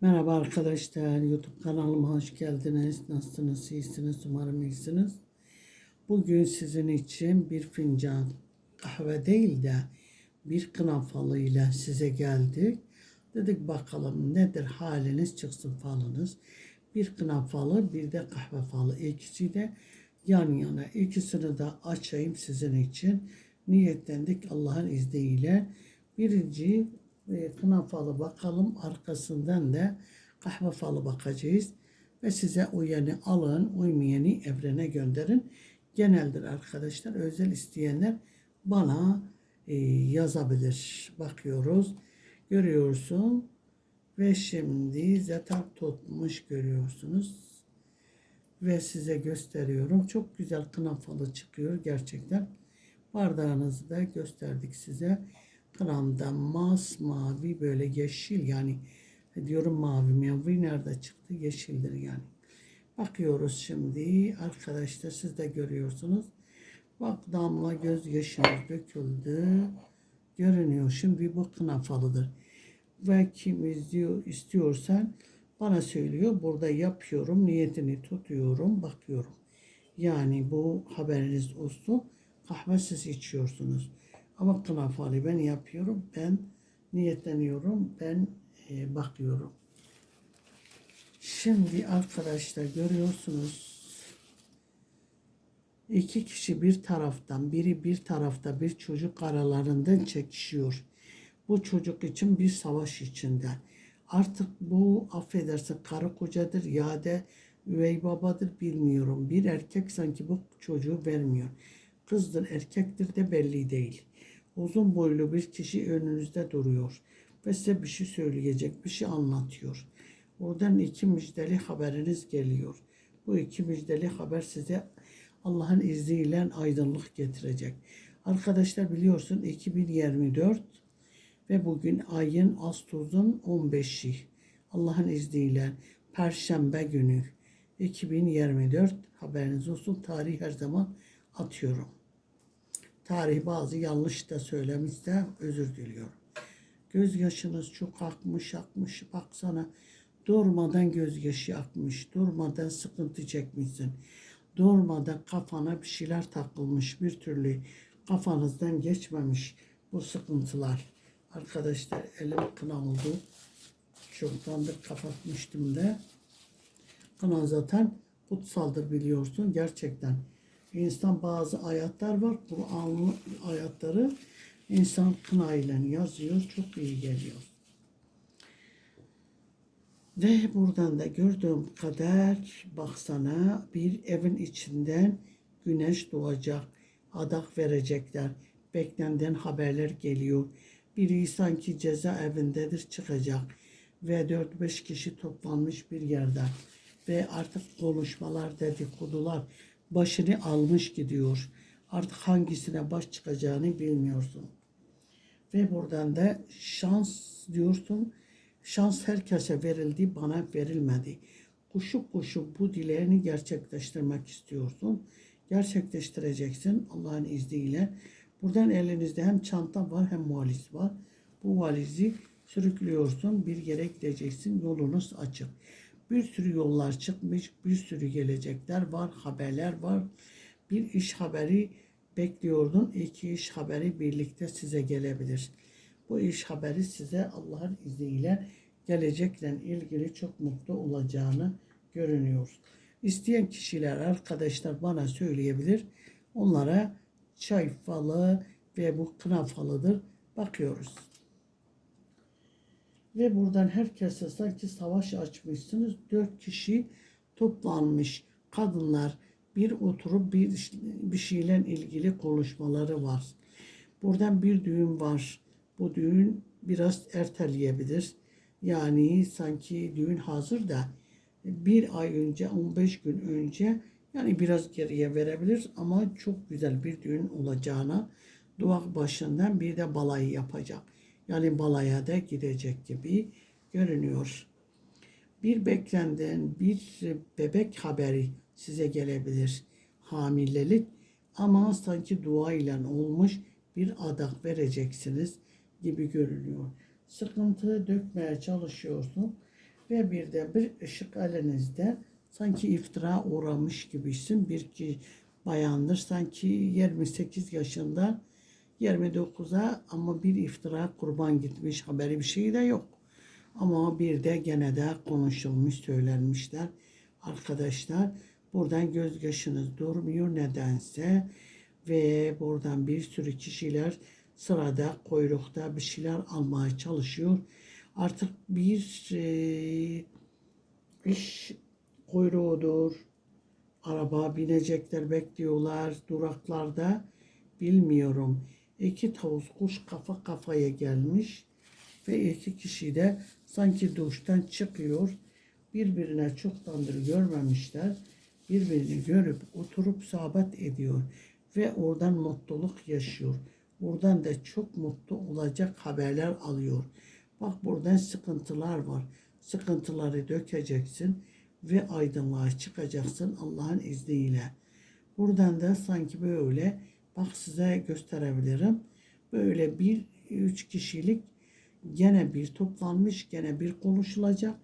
Merhaba arkadaşlar, YouTube kanalıma hoş geldiniz. Nasılsınız, iyisiniz, umarım iyisiniz. Bugün sizin için bir fincan kahve değil de bir kına falıyla size geldik. Dedik bakalım nedir haliniz çıksın falınız. Bir kına falı, bir de kahve falı. İkisi de yan yana. İkisini de açayım sizin için. Niyetlendik Allah'ın izniyle. Birinci e, kına falı bakalım. Arkasından da kahve falı bakacağız. Ve size uyanı alın, uymayanı evrene gönderin. Geneldir arkadaşlar. Özel isteyenler bana e, yazabilir. Bakıyoruz. Görüyorsun. Ve şimdi zaten tutmuş görüyorsunuz. Ve size gösteriyorum. Çok güzel kına falı çıkıyor gerçekten. Bardağınızı da gösterdik size. Kınamda masmavi böyle yeşil yani diyorum mavi mavi nerede çıktı yeşildir yani. Bakıyoruz şimdi arkadaşlar siz de görüyorsunuz. Bak damla göz yaşımız döküldü. Görünüyor. Şimdi bu kına falıdır. Ve kim izliyor istiyorsan bana söylüyor. Burada yapıyorum. Niyetini tutuyorum. Bakıyorum. Yani bu haberiniz olsun. Kahve siz içiyorsunuz. Ama kına falı ben yapıyorum. Ben niyetleniyorum. Ben e, bakıyorum. Şimdi arkadaşlar görüyorsunuz. İki kişi bir taraftan, biri bir tarafta bir çocuk aralarından çekişiyor. Bu çocuk için bir savaş içinde. Artık bu affedersin karı kocadır ya da üvey babadır bilmiyorum. Bir erkek sanki bu çocuğu vermiyor. Kızdır erkektir de belli değil. Uzun boylu bir kişi önünüzde duruyor ve size bir şey söyleyecek, bir şey anlatıyor. Oradan iki müjdeli haberiniz geliyor. Bu iki müjdeli haber size Allah'ın izniyle aydınlık getirecek. Arkadaşlar biliyorsun 2024 ve bugün ayın Ağustos'un 15'i. Allah'ın izniyle Perşembe günü 2024 haberiniz olsun. Tarih her zaman atıyorum. Tarih bazı yanlış da söylemişse özür diliyorum. Gözyaşınız çok akmış akmış baksana. Durmadan gözyaşı akmış. Durmadan sıkıntı çekmişsin. Durmadan kafana bir şeyler takılmış. Bir türlü kafanızdan geçmemiş bu sıkıntılar. Arkadaşlar elim kına oldu. Çoktandır kapatmıştım da. Kına zaten kutsaldır biliyorsun gerçekten. İnsan bazı ayetler var. Kur'an ayetleri insan kınayla yazıyor. Çok iyi geliyor. Ve buradan da gördüğüm kadar baksana bir evin içinden güneş doğacak. Adak verecekler. Beklenden haberler geliyor. Biri sanki cezaevindedir çıkacak. Ve 4-5 kişi toplanmış bir yerde. Ve artık konuşmalar, dedikodular başını almış gidiyor. Artık hangisine baş çıkacağını bilmiyorsun. Ve buradan da şans diyorsun. Şans herkese verildi, bana verilmedi. Kuşu kuşu bu dileğini gerçekleştirmek istiyorsun. Gerçekleştireceksin Allah'ın izniyle. Buradan elinizde hem çanta var hem valiz var. Bu valizi sürüklüyorsun. Bir yere gideceksin. Yolunuz açık. Bir sürü yollar çıkmış, bir sürü gelecekler var, haberler var. Bir iş haberi bekliyordun, iki iş haberi birlikte size gelebilir. Bu iş haberi size Allah'ın izniyle gelecekle ilgili çok mutlu olacağını görünüyor. İsteyen kişiler, arkadaşlar bana söyleyebilir. Onlara çay falı ve bu kına falıdır. Bakıyoruz. Ve buradan herkese sanki savaş açmışsınız. Dört kişi toplanmış. Kadınlar bir oturup bir, bir şeyle ilgili konuşmaları var. Buradan bir düğün var. Bu düğün biraz erteleyebilir. Yani sanki düğün hazır da bir ay önce, 15 gün önce yani biraz geriye verebilir ama çok güzel bir düğün olacağına dua başından bir de balayı yapacak. Yani balaya da gidecek gibi görünüyor. Bir beklenden bir bebek haberi size gelebilir. Hamilelik ama sanki dua ile olmuş bir adak vereceksiniz gibi görünüyor. Sıkıntı dökmeye çalışıyorsun ve bir de bir ışık elinizde sanki iftira uğramış gibisin. Bir ki bayandır sanki 28 yaşında 29'a ama bir iftira kurban gitmiş haberi bir şey de yok. Ama bir de gene de konuşulmuş söylenmişler arkadaşlar. Buradan gözyaşınız durmuyor nedense ve buradan bir sürü kişiler sırada kuyrukta bir şeyler almaya çalışıyor. Artık bir e, iş kuyruğudur. Araba binecekler bekliyorlar duraklarda. Bilmiyorum. İki tavus kuş kafa kafaya gelmiş ve iki kişi de sanki duştan çıkıyor. Birbirine çoktandır görmemişler. Birbirini görüp oturup sohbet ediyor ve oradan mutluluk yaşıyor. Buradan da çok mutlu olacak haberler alıyor. Bak buradan sıkıntılar var. Sıkıntıları dökeceksin ve aydınlığa çıkacaksın Allah'ın izniyle. Buradan da sanki böyle bak size gösterebilirim. Böyle bir üç kişilik gene bir toplanmış, gene bir konuşulacak.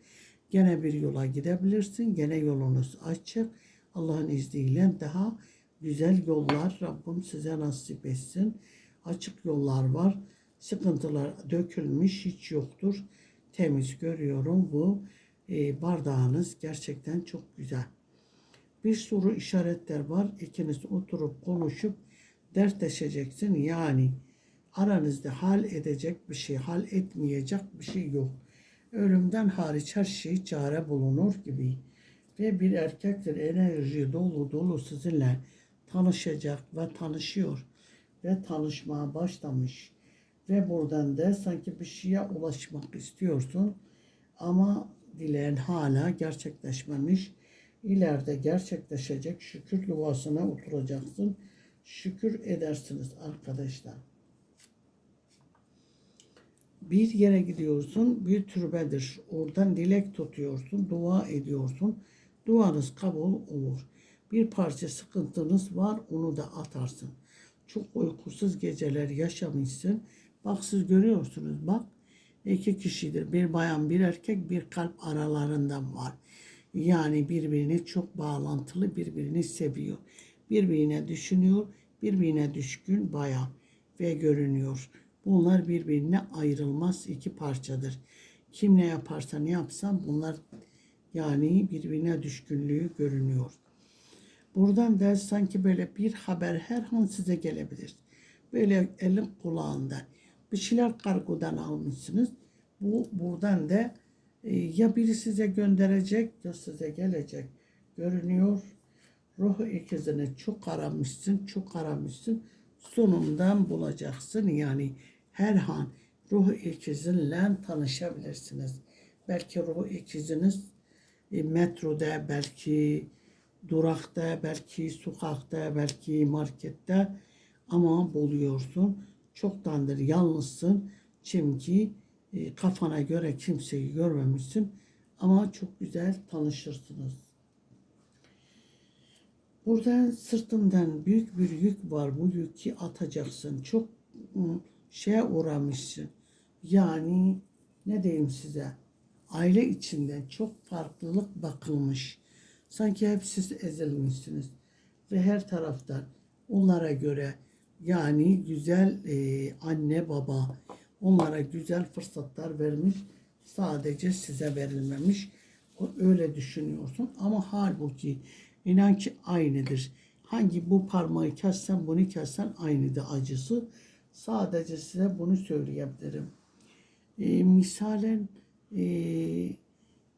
Gene bir yola gidebilirsin. Gene yolunuz açık. Allah'ın izniyle daha güzel yollar Rabbim size nasip etsin. Açık yollar var. Sıkıntılar dökülmüş hiç yoktur. Temiz görüyorum bu e, bardağınız gerçekten çok güzel. Bir sürü işaretler var. İkiniz oturup konuşup dertleşeceksin. Yani aranızda hal edecek bir şey, hal etmeyecek bir şey yok. Ölümden hariç her şey çare bulunur gibi. Ve bir erkektir enerji dolu dolu sizinle tanışacak ve tanışıyor ve tanışmaya başlamış. Ve buradan da sanki bir şeye ulaşmak istiyorsun ama dileğin hala gerçekleşmemiş. İleride gerçekleşecek şükür yuvasına oturacaksın. Şükür edersiniz arkadaşlar. Bir yere gidiyorsun, bir türbedir. Oradan dilek tutuyorsun, dua ediyorsun. Duanız kabul olur. Bir parça sıkıntınız var, onu da atarsın. Çok uykusuz geceler yaşamışsın. Bak siz görüyorsunuz bak. iki kişidir. Bir bayan bir erkek bir kalp aralarından var. Yani birbirini çok bağlantılı birbirini seviyor. Birbirine düşünüyor. Birbirine düşkün bayan ve görünüyor. Bunlar birbirine ayrılmaz iki parçadır. Kim ne yaparsa ne yapsam bunlar yani birbirine düşkünlüğü görünüyor. Buradan da sanki böyle bir haber her an size gelebilir. Böyle elin kulağında bir şeyler kargodan almışsınız. Bu buradan da e, ya biri size gönderecek ya size gelecek görünüyor. Ruh ikizini çok aramışsın, çok aramışsın. Sonundan bulacaksın. Yani her an ruh ikizinle tanışabilirsiniz. Belki ruh ikiziniz e, metroda, belki durakta, belki sokakta, belki markette ama buluyorsun. Çoktandır yalnızsın. Çünkü e, kafana göre kimseyi görmemişsin. Ama çok güzel tanışırsınız. Burada sırtından büyük bir yük var. Bu yükü atacaksın. Çok ıı, şeye uğramışsın. Yani ne diyeyim size? Aile içinden çok farklılık bakılmış. Sanki hep siz ezilmişsiniz. Ve her taraftan onlara göre yani güzel e, anne baba onlara güzel fırsatlar vermiş. Sadece size verilmemiş. Öyle düşünüyorsun ama halbuki inan ki aynıdır. Hangi bu parmağı kessen bunu kessen aynıdır acısı. Sadece size bunu söyleyebilirim. E, misalen e,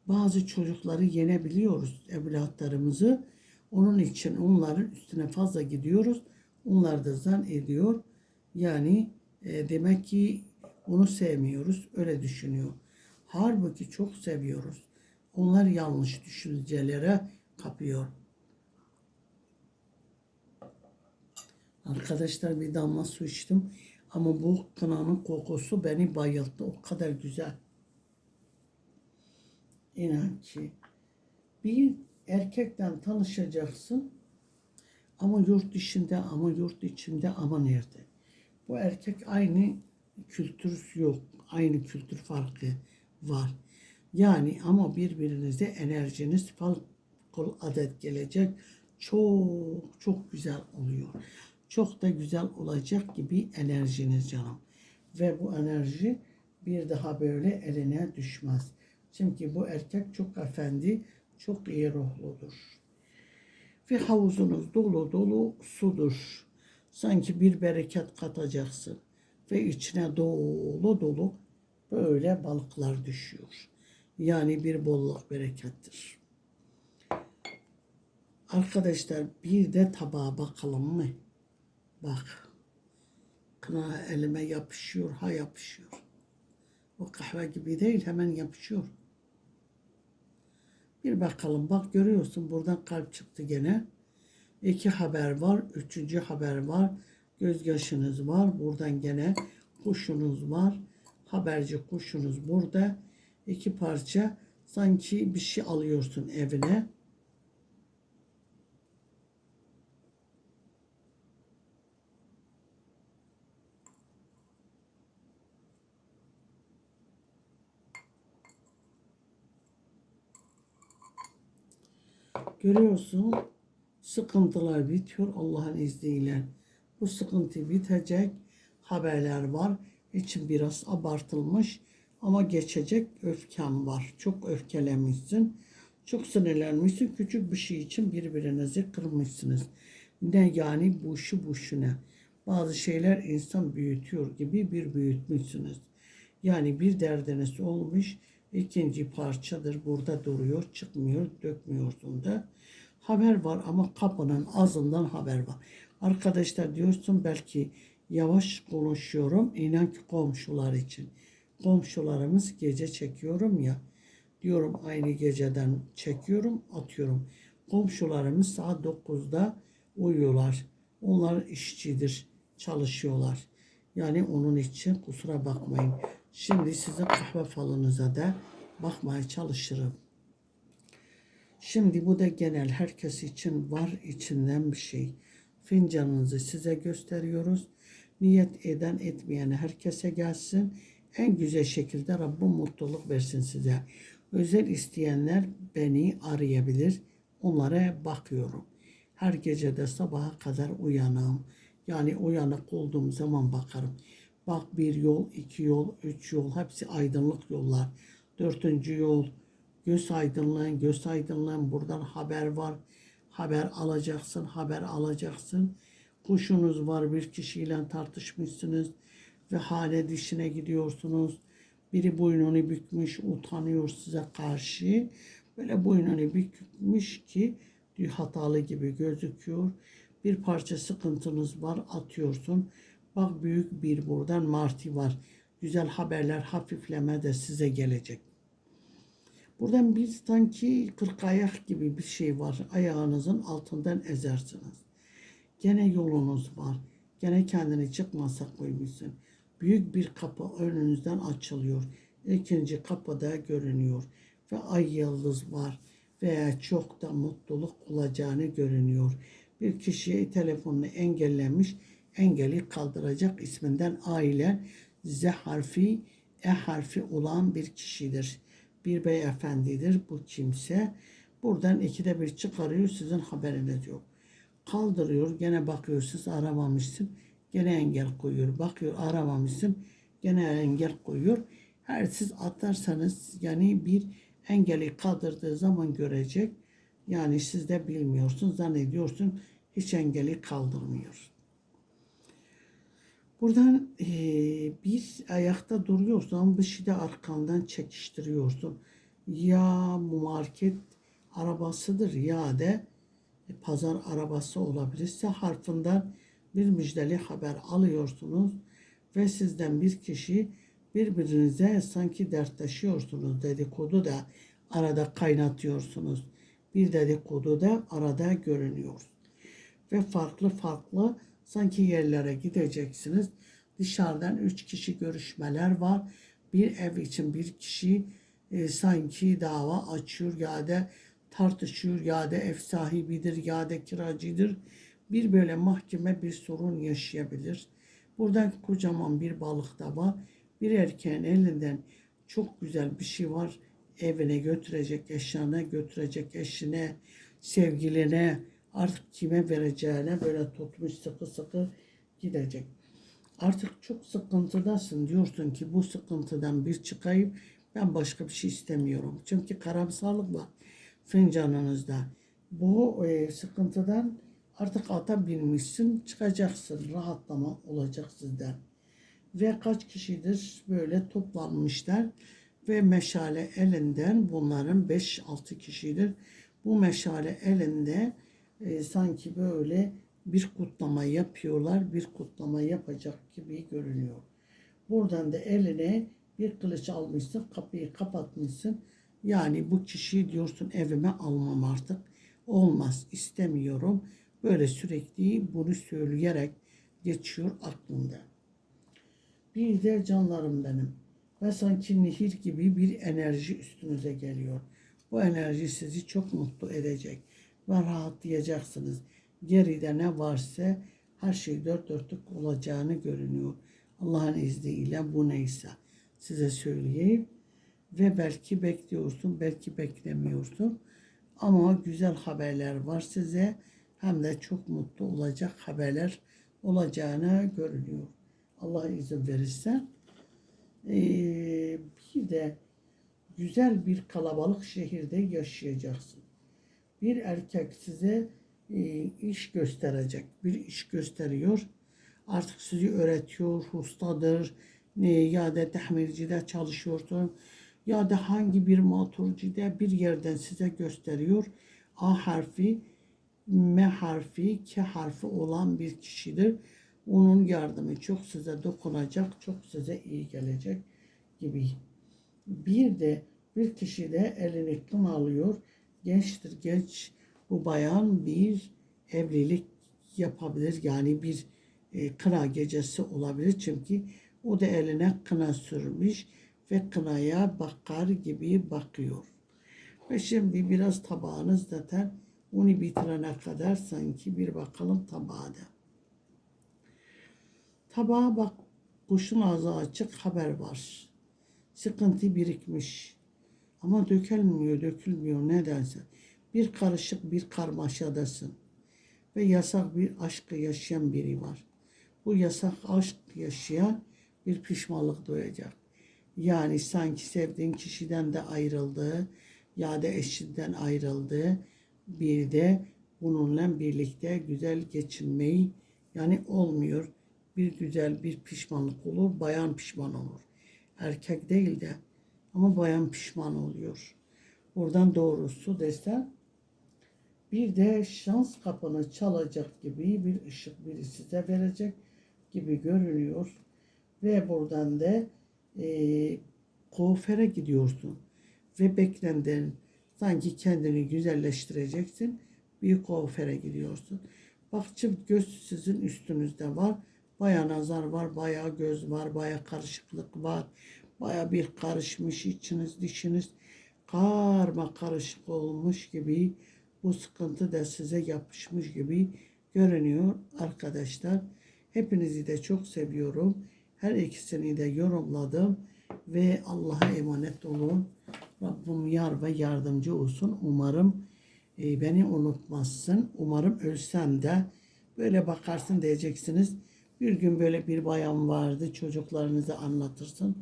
bazı çocukları yenebiliyoruz evlatlarımızı. Onun için onların üstüne fazla gidiyoruz. Onlar da zan ediyor. Yani e, demek ki onu sevmiyoruz. Öyle düşünüyor. Halbuki çok seviyoruz. Onlar yanlış düşüncelere kapıyor. Arkadaşlar bir damla su içtim. Ama bu kınanın kokusu beni bayılttı. O kadar güzel. İnan ki bir erkekten tanışacaksın ama yurt dışında ama yurt içinde ama nerede? Bu erkek aynı kültür yok. Aynı kültür farkı var. Yani ama birbirinize enerjiniz kul adet gelecek. Çok çok güzel oluyor. Çok da güzel olacak gibi enerjiniz canım. Ve bu enerji bir daha böyle eline düşmez. Çünkü bu erkek çok efendi, çok iyi ruhludur. Ve havuzunuz dolu dolu sudur. Sanki bir bereket katacaksın. Ve içine dolu dolu böyle balıklar düşüyor. Yani bir bolluk berekettir. Arkadaşlar bir de tabağa bakalım mı? Bak. Kına elime yapışıyor, ha yapışıyor. O kahve gibi değil hemen yapışıyor. Bir bakalım bak görüyorsun buradan kalp çıktı gene. İki haber var, üçüncü haber var. Gözyaşınız var. Buradan gene kuşunuz var. Haberci kuşunuz burada. İki parça sanki bir şey alıyorsun evine. Görüyorsun sıkıntılar bitiyor Allah'ın izniyle. Bu sıkıntı bitecek haberler var. İçin biraz abartılmış ama geçecek öfken var. Çok öfkelenmişsin. Çok sinirlenmişsin. Küçük bir şey için birbirinizi kırmışsınız. Ne yani bu şu bu şu ne. Bazı şeyler insan büyütüyor gibi bir büyütmüşsünüz. Yani bir derdiniz olmuş. İkinci parçadır burada duruyor. Çıkmıyor. Dökmüyorsun da. Haber var ama kapının ağzından haber var. Arkadaşlar diyorsun belki yavaş konuşuyorum. İnan ki komşular için. Komşularımız gece çekiyorum ya. Diyorum aynı geceden çekiyorum atıyorum. Komşularımız saat 9'da uyuyorlar. Onlar işçidir. Çalışıyorlar. Yani onun için kusura bakmayın. Şimdi sizin kahve falınıza da bakmaya çalışırım. Şimdi bu da genel herkes için var içinden bir şey. Fincanınızı size gösteriyoruz. Niyet eden etmeyene herkese gelsin. En güzel şekilde Rabbim mutluluk versin size. Özel isteyenler beni arayabilir. Onlara bakıyorum. Her gece de sabaha kadar uyanım. Yani uyanık olduğum zaman bakarım. Bak bir yol, iki yol, üç yol hepsi aydınlık yollar. Dördüncü yol göz aydınlığın, göz aydınlığın buradan haber var. Haber alacaksın, haber alacaksın. Kuşunuz var bir kişiyle tartışmışsınız ve hale dişine gidiyorsunuz. Biri boynunu bükmüş, utanıyor size karşı. Böyle boynunu bükmüş ki hatalı gibi gözüküyor. Bir parça sıkıntınız var atıyorsun. Bak büyük bir buradan marti var. Güzel haberler hafifleme de size gelecek. Buradan bir sanki kırk ayak gibi bir şey var. Ayağınızın altından ezersiniz. Gene yolunuz var. Gene kendini çıkmasa koymuşsun. Büyük bir kapı önünüzden açılıyor. İkinci kapıda görünüyor. Ve ay yıldız var. Veya çok da mutluluk olacağını görünüyor. Bir kişiye telefonunu engellemiş. Engeli kaldıracak isminden ailen Z harfi, E harfi olan bir kişidir bir beyefendidir bu kimse. Buradan ikide bir çıkarıyor sizin haberiniz yok. Kaldırıyor gene bakıyor siz aramamışsın. Gene engel koyuyor. Bakıyor aramamışsın. Gene engel koyuyor. Her siz atarsanız yani bir engeli kaldırdığı zaman görecek. Yani siz de bilmiyorsun zannediyorsun hiç engeli kaldırmıyor. Buradan e, bir ayakta duruyorsun ama bir şey de arkandan çekiştiriyorsun. Ya market arabasıdır ya da e, pazar arabası olabilirse harfinden bir müjdeli haber alıyorsunuz ve sizden bir kişi birbirinize sanki dertleşiyorsunuz dedikodu da arada kaynatıyorsunuz. Bir dedikodu da arada görünüyor. Ve farklı farklı sanki yerlere gideceksiniz. Dışarıdan üç kişi görüşmeler var. Bir ev için bir kişi e, sanki dava açıyor ya da tartışıyor ya da ev sahibidir ya da kiracıdır. Bir böyle mahkeme bir sorun yaşayabilir. Buradan kocaman bir balık da var. Bir erkeğin elinden çok güzel bir şey var. evine götürecek, eşyana götürecek, eşine, sevgiline, artık kime vereceğine böyle tutmuş sıkı sıkı gidecek. Artık çok sıkıntıdasın diyorsun ki bu sıkıntıdan bir çıkayım ben başka bir şey istemiyorum. Çünkü karamsarlık var fincanınızda. Bu e, sıkıntıdan artık ata binmişsin çıkacaksın rahatlama olacak sizden. Ve kaç kişidir böyle toplanmışlar ve meşale elinden bunların 5-6 kişidir. Bu meşale elinde e, sanki böyle bir kutlama yapıyorlar, bir kutlama yapacak gibi görünüyor. Buradan da eline bir kılıç almışsın, kapıyı kapatmışsın. Yani bu kişiyi diyorsun evime almam artık. Olmaz, istemiyorum. Böyle sürekli bunu söyleyerek geçiyor aklımda. Bir de canlarım benim. Ve sanki nehir gibi bir enerji üstünüze geliyor. Bu enerji sizi çok mutlu edecek ve rahatlayacaksınız. Geride ne varsa her şey dört dörtlük olacağını görünüyor. Allah'ın izniyle bu neyse size söyleyeyim. Ve belki bekliyorsun, belki beklemiyorsun. Ama güzel haberler var size. Hem de çok mutlu olacak haberler olacağını görünüyor. Allah izin verirse. Ee, bir de güzel bir kalabalık şehirde yaşayacaksın. Bir erkek size e, iş gösterecek. Bir iş gösteriyor. Artık sizi öğretiyor, ustadır. Ne, ya da tamircide çalışıyorsun. Ya da hangi bir motorcide bir yerden size gösteriyor. A harfi, M harfi, K harfi olan bir kişidir. Onun yardımı çok size dokunacak, çok size iyi gelecek gibi. Bir de bir kişi de elini alıyor. Gençtir genç bu bayan bir evlilik yapabilir. Yani bir e, kına gecesi olabilir. Çünkü o da eline kına sürmüş ve kınaya bakar gibi bakıyor. Ve şimdi biraz tabağınız zaten onu bitirene kadar sanki bir bakalım tabağa da. Tabağa bak kuşun ağzı açık haber var. Sıkıntı birikmiş. Ama dökülmüyor, dökülmüyor nedense. Bir karışık bir karmaşadasın. Ve yasak bir aşkı yaşayan biri var. Bu yasak aşk yaşayan bir pişmanlık duyacak. Yani sanki sevdiğin kişiden de ayrıldı ya da eşinden ayrıldı. Bir de bununla birlikte güzel geçinmeyi yani olmuyor. Bir güzel bir pişmanlık olur. Bayan pişman olur. Erkek değil de ama bayan pişman oluyor. Buradan doğrusu desem bir de şans kapını çalacak gibi bir ışık biri size verecek gibi görünüyor. Ve buradan da e, kuaföre gidiyorsun. Ve beklenden sanki kendini güzelleştireceksin. Bir kuaföre gidiyorsun. Bak çift göz sizin üstünüzde var. Baya nazar var, baya göz var, baya karışıklık var. Baya bir karışmış içiniz dişiniz karma karışık olmuş gibi bu sıkıntı da size yapışmış gibi görünüyor arkadaşlar. Hepinizi de çok seviyorum. Her ikisini de yorumladım ve Allah'a emanet olun. Rabbim yar ve yardımcı olsun. Umarım e, beni unutmazsın. Umarım ölsem de böyle bakarsın diyeceksiniz. Bir gün böyle bir bayan vardı çocuklarınızı anlatırsın.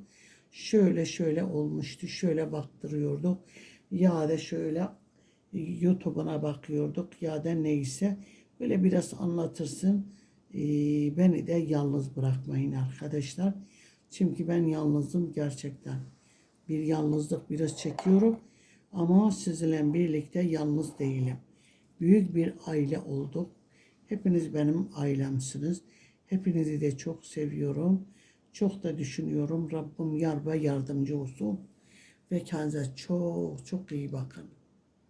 Şöyle şöyle olmuştu, şöyle baktırıyorduk. Ya da şöyle YouTube'una bakıyorduk ya da neyse. Böyle biraz anlatırsın. Ee, beni de yalnız bırakmayın arkadaşlar. Çünkü ben yalnızım gerçekten. Bir yalnızlık biraz çekiyorum. Ama sizinle birlikte yalnız değilim. Büyük bir aile olduk. Hepiniz benim ailemsiniz. Hepinizi de çok seviyorum. Çok da düşünüyorum. Rabbim yar ve yardımcı olsun. Ve kendinize çok çok iyi bakın.